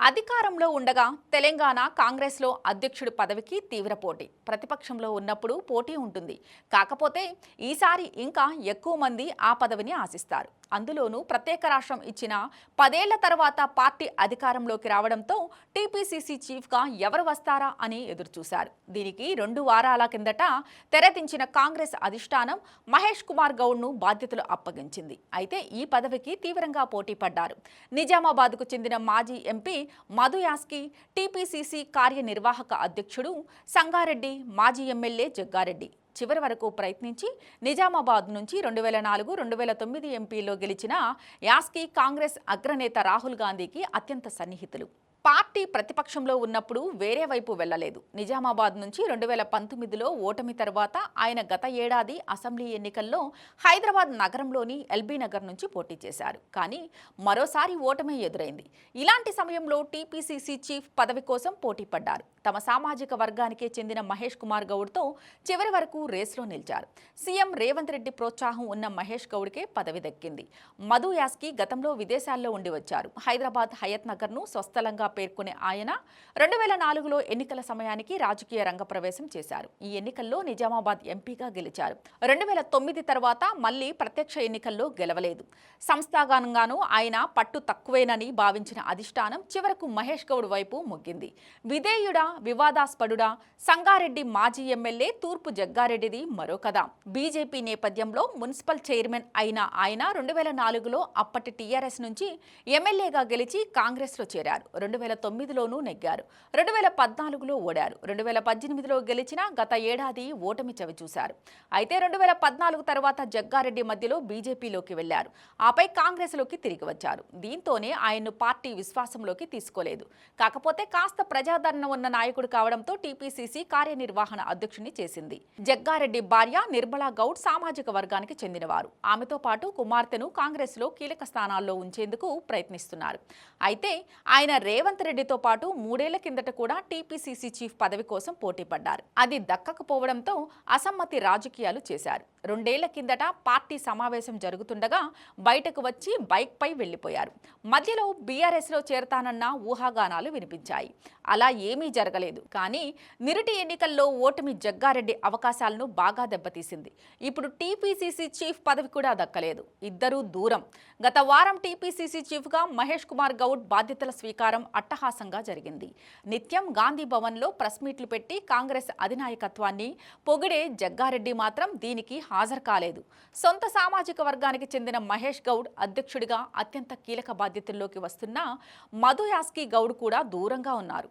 అధికారంలో ఉండగా తెలంగాణ కాంగ్రెస్లో అధ్యక్షుడి పదవికి తీవ్ర పోటీ. ప్రతిపక్షంలో ఉన్నప్పుడు పోటీ ఉంటుంది. కాకపోతే ఈసారి ఇంకా ఎక్కువ మంది ఆ పదవిని ఆశిస్తారు. అందులోనూ ప్రత్యేక రాష్ట్రం ఇచ్చిన పదేళ్ళ తర్వాత పార్టీ అధికారంలోకి రావడంతో టీపీసీసీ చీఫ్గా ఎవరు వస్తారా అని ఎదురుచూశారు. దీనికి రెండు వారాల కిందట తెరదించిన కాంగ్రెస్ అధిష్టానం మహేష్ కుమార్ గౌడ్ను బాధ్యతలు అప్పగించింది. అయితే ఈ పదవికి తీవ్రంగా పోటీ పడ్డారు. నిజామాబాద్కు చెందిన మాజీ ఎంపీ మధు యాస్కి టీపీసీసీ కార్యనిర్వాహక అధ్యక్షుడు సంగారెడ్డి మాజీ ఎమ్మెల్యే జగ్గారెడ్డి. చివరి వరకు ప్రయత్నించి నిజామాబాద్ నుంచి రెండు వేల నాలుగు రెండు వేల తొమ్మిది ఎంపీలో గెలిచిన యాస్కి కాంగ్రెస్ అగ్రనేత రాహుల్ గాంధీకి అత్యంత సన్నిహితులు. పార్టీ ప్రతిపక్షంలో ఉన్నప్పుడు వేరే వైపు వెళ్ళలేదు నిజామాబాద్ నుంచి రెండు వేల పంతొమ్మిదిలో ఓటమి తర్వాత ఆయన గత ఏడాది అసెంబ్లీ ఎన్నికల్లో హైదరాబాద్ నగరంలోని ఎల్బీ నగర్ నుంచి పోటీ చేశారు. కానీ మరోసారి ఓటమి ఎదురైంది. ఇలాంటి సమయంలో టీపీసీసీ చీఫ్ పదవి కోసం పోటీ పడ్డారు. తమ సామాజిక వర్గానికే చెందిన మహేష్ కుమార్ గౌడ్తో చివరి వరకు రేస్లో నిలిచారు. సీఎం రేవంత్ రెడ్డి ప్రోత్సాహం ఉన్న మహేష్ గౌడ్కే పదవి దక్కింది. మధు యాస్కి గతంలో విదేశాల్లో ఉండి వచ్చారు. హైదరాబాద్ హయత్ నగర్ను స్వస్థలంగా పేర్కొనే ఆయన రెండు వేల నాలుగులో ఎన్నికల సమయానికి రాజకీయ రంగ ప్రవేశం చేశారు. ఈ ఎన్నికల్లో నిజామాబాద్ ఎంపీగా గెలిచారు. రెండు వేల తొమ్మిది తర్వాత మళ్ళీ ప్రత్యక్ష ఎన్నికల్లో గెలవలేదు. సంస్థాగతంగానూ ఆయన పట్టు తక్కువేనని భావించిన అధిష్టానం చివరకు మహేష్ గౌడ్ వైపు మొగ్గింది. విధేయుడా వివాదాస్పడుడా సంగారెడ్డి మాజీ ఎమ్మెల్యే తూర్పు జగ్గారెడ్డిది మరో కథ. బీజేపీ నేపథ్యంలో మున్సిపల్ చైర్మన్ అయిన ఆయన రెండు వేల నాలుగులో అప్పటి టీఆర్ఎస్ నుంచి ఎమ్మెల్యేగా గెలిచి కాంగ్రెస్లో చేరారు. రెండు వేల తొమ్మిదిలోనూ నెగ్గారు. రెండు వేల పద్నాలుగులో ఓడారు. రెండు వేల పద్దెనిమిదిలో గెలిచిన గత ఏడాది ఓటమి చవిచూశారు అయితే రెండు వేల పద్నాలుగు తర్వాత జగ్గారెడ్డి మధ్యలో బీజేపీలోకి వెళ్ళారు. ఆపై కాంగ్రెస్లోకి తిరిగి వచ్చారు. దీంతోనే ఆయన్ను పార్టీ విశ్వాసంలోకి తీసుకోలేదు. కాకపోతే కాస్త ప్రజాదరణ ఉన్న నాయకుడు కావడంతో టీపీసీసీ కార్యనిర్వహణ అధ్యక్షుని చేసింది. జగ్గారెడ్డి భార్య నిర్మలా గౌడ్ సామాజిక వర్గానికి చెందినవారు. ఆమెతో పాటు కుమార్తెను కాంగ్రెస్లో కీలక స్థానాల్లో ఉంచేందుకు ప్రయత్నిస్తున్నారు. అయితే ఆయన రేవంత్ రెడ్డి రెడ్డితో పాటు మూడేళ్ళ కిందట కూడా టీపీసీసీ చీఫ్ పదవి కోసం పోటీ పడ్డారు అది దక్కకపోవడంతో అసమ్మతి రాజకీయాలు చేశారు. రెండేళ్ళ కిందట పార్టీ సమావేశం జరుగుతుండగా బయటకు వచ్చి బైక్పై వెళ్ళిపోయారు మధ్యలో బీఆర్ఎస్లో చేరతానన్న ఊహాగానాలు వినిపించాయి. అలా ఏమీ జరగలేదు. కానీ నిరుటి ఎన్నికల్లో ఓటమి జగ్గారెడ్డి అవకాశాలను బాగా దెబ్బతీసింది. ఇప్పుడు టీపీసీసీ చీఫ్ పదవి కూడా దక్కలేదు. ఇద్దరూ దూరం. గత వారం టీపీసీసీ చీఫ్గా మహేష్ కుమార్ గౌడ్ బాధ్యతల స్వీకారం అట్టహాసంగా జరిగింది. నిత్యం గాంధీ భవన్లో ప్రెస్ మీట్లు పెట్టి కాంగ్రెస్ అధినాయకత్వాన్ని పొగిడే జగ్గారెడ్డి మాత్రం దీనికి హాజరు కాలేదు. సొంత సామాజిక వర్గానికి చెందిన మహేష్ గౌడ్ అధ్యక్షుడిగా అత్యంత కీలక బాధ్యతల్లోకి వస్తున్న మధు యాస్కి గౌడ్ కూడా దూరంగా ఉన్నారు.